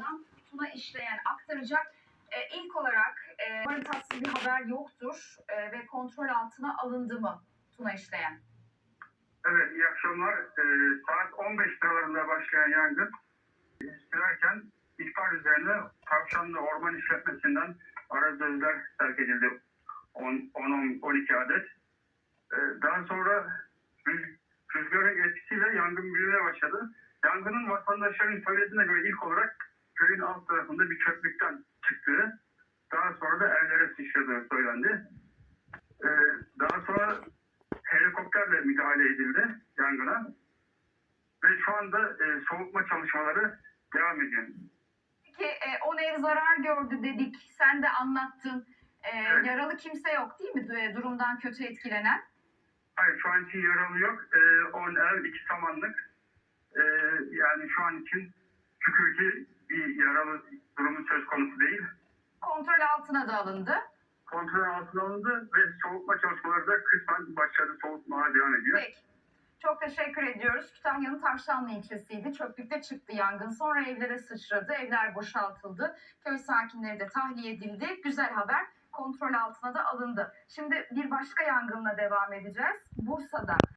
yangından Tuna işleyen aktaracak. E, ilk olarak e, umarım tatsız bir haber yoktur e, ve kontrol altına alındı mı Tuna işleyen? Evet, iyi akşamlar. Ee, saat 15 sıralarında başlayan yangın e, sürerken ihbar üzerine Tavşanlı Orman İşletmesi'nden arazözler terk edildi. 10-12 adet. Ee, daha sonra rüz- rüzgarın etkisiyle yangın büyümeye başladı. Yangının vatandaşların söylediğine göre ilk olarak köyün alt tarafında bir çöplükten çıktığı, daha sonra da evlere sıçradığı söylendi. Ee, daha sonra helikopterle müdahale edildi yangına. Ve şu anda e, soğutma çalışmaları devam ediyor. Peki e, 10 ev zarar gördü dedik. Sen de anlattın. E, Evet. Yaralı kimse yok değil mi e, durumdan kötü etkilenen? Hayır şu an için yaralı yok. E, 10 ev, 2 samanlık. E, yani şu an için şükür ki bir yaralı durumu söz konusu değil. Kontrol altına da alındı. Kontrol altına alındı ve soğutma çalışmaları da kısmen başladı. Soğutmaya devam ediyor. Peki. Çok teşekkür ediyoruz. Kütahya'nın Tavşanlı ilçesiydi. Çöplükte çıktı yangın. Sonra evlere sıçradı. Evler boşaltıldı. Köy sakinleri de tahliye edildi. Güzel haber. Kontrol altına da alındı. Şimdi bir başka yangınla devam edeceğiz. Bursa'da